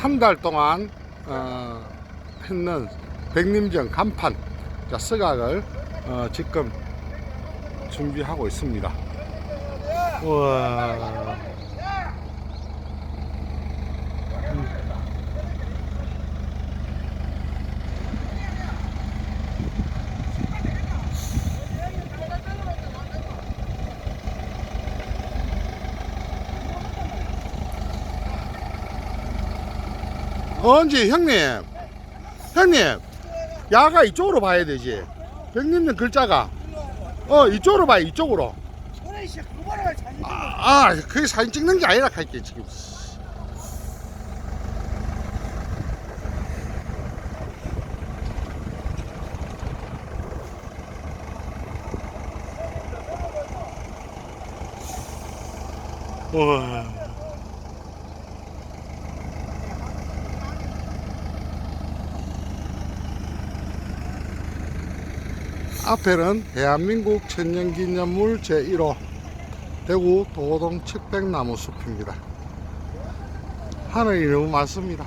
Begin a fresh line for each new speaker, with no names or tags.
한 달 동안 어, 했는 백림정 간판 자, 서각을 어, 지금 준비하고 있습니다. 우와. 언제 형님? 형님 야가 이쪽으로 봐야 되지. 형님은 글자가. 어 이쪽으로 봐요 이쪽으로. 아, 아 그게 사진 찍는 게 아니라 할게 지금. 와. 앞에는 대한민국 천년기념물 제1호 대구 도동 칡백나무 숲입니다. 하늘이 너무 많습니다.